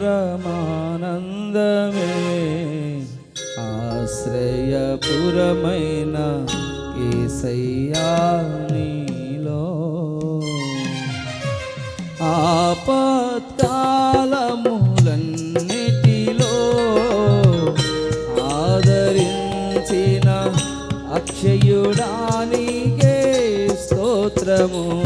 పరమానందమే. ఆశ్రయపురమైన కేసయ్యా నీలో. ఆపత్కాలములన్నిటిలో ఆదరించిన అక్షయుడానికే స్తోత్రము.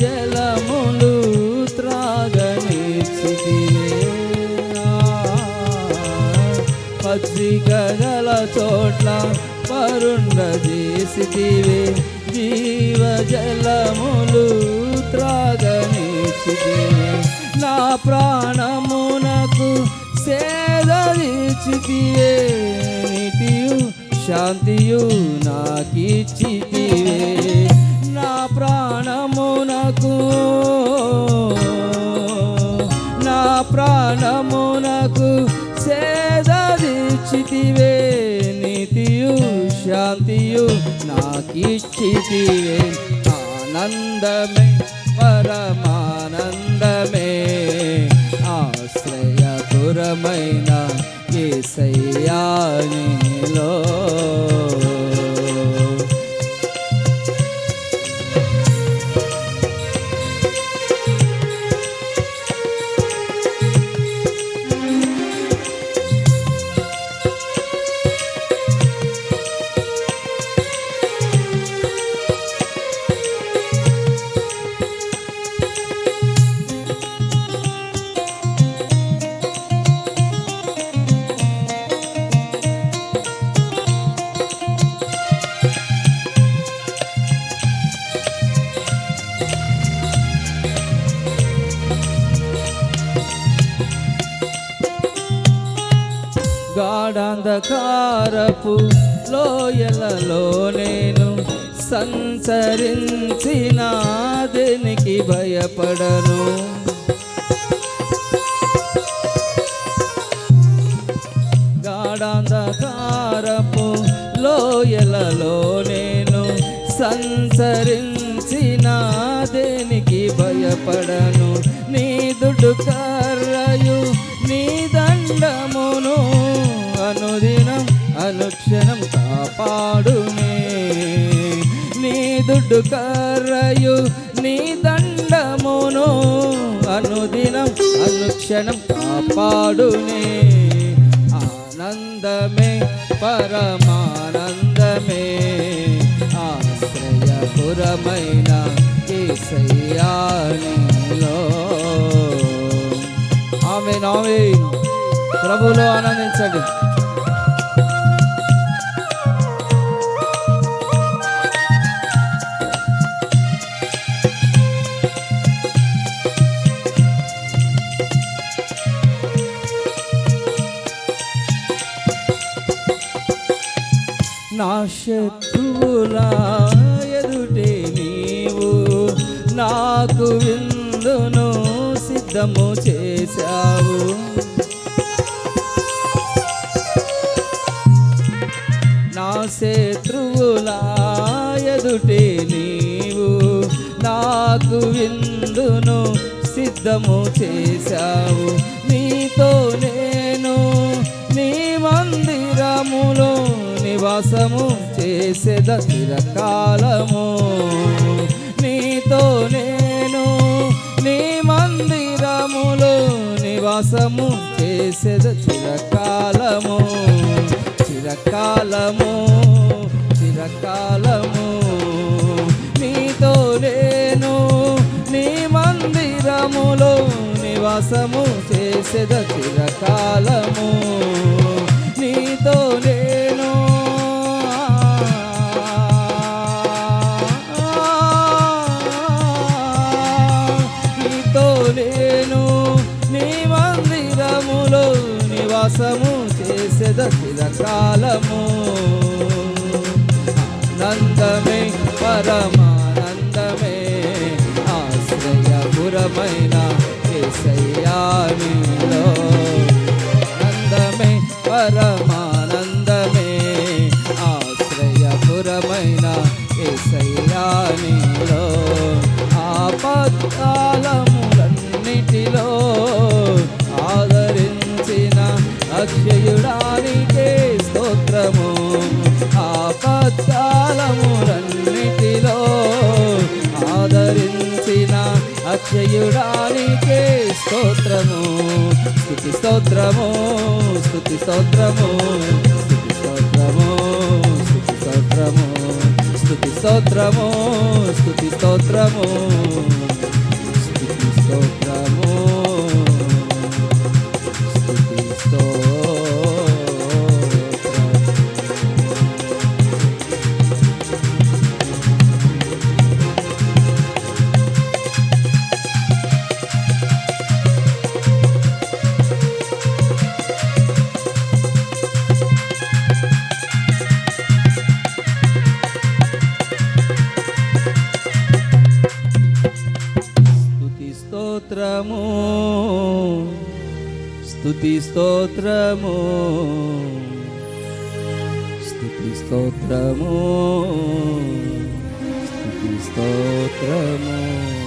జలములు త్రాగనిచ్చిదివే పచ్చిక గల చోట్ల పరుండ చేసిదివే జీవ జలములు త్రాగనిచ్చిదివే నా ప్రాణమునకు సేదరిచితివే నీతియు శాంతియు నాకిచ్చితివే. శాంతియు నాకిచ్చితివే. ఆనందమే పరమానందమే. ఆశ్రయపురమైన ఏసయ్యానిలో గాఢంధకారపు లోయలలో నేను సంచరించిన దేనికి భయపడను. గాఢంధకారపు లోయలలో నేను సంచరించిన దేనికి భయపడను. నీ దుడ్డు కర్రయు నీ దండమును అనుదినం అనుక్షణం కాపాడునే. ఆనందమే పరమానందమే. ఆశ్రయపురమైన ఏసయ్యానిలో ఆమె నామే ప్రభులో ఆనందించండి. నా శత్రువులా ఎదుటే నీవు నాకు విందును సిద్ధము చేశావు. నా శత్రువులా ఎదుటే నీవు నాకు విందును సిద్ధము చేశావు. నీతోనే నివాసము చేసేద చిరకాలము. నీతో నేను నీ మందిరములో నివాసము చేసేద చిరకాలము. చిరకాలము చిరకాలము. నీతో నేను నీ మందిరములో నివాసము చేసేద చిరకాలము. నీతో నేను చిరకాలము ఆనందమే పరమానందమే ఆశ్రయపురమైన కేసయ్యానిలో. ఆనందమే పరమానందమే ఆశ్రయపురమైన కేసయ్యాని జయుడానికే స్తోత్రము. స్థుతి స్తోత్రము స్థుతి స్తోత్రము స్థుతి స్తోత్రము స్థుతి స్తోత్రము స్థుతి స్తోత్రము స్థుతి స్తోత్రము. Στουτί στο τραμό Στουτί στο τραμό Στουτί στο τραμό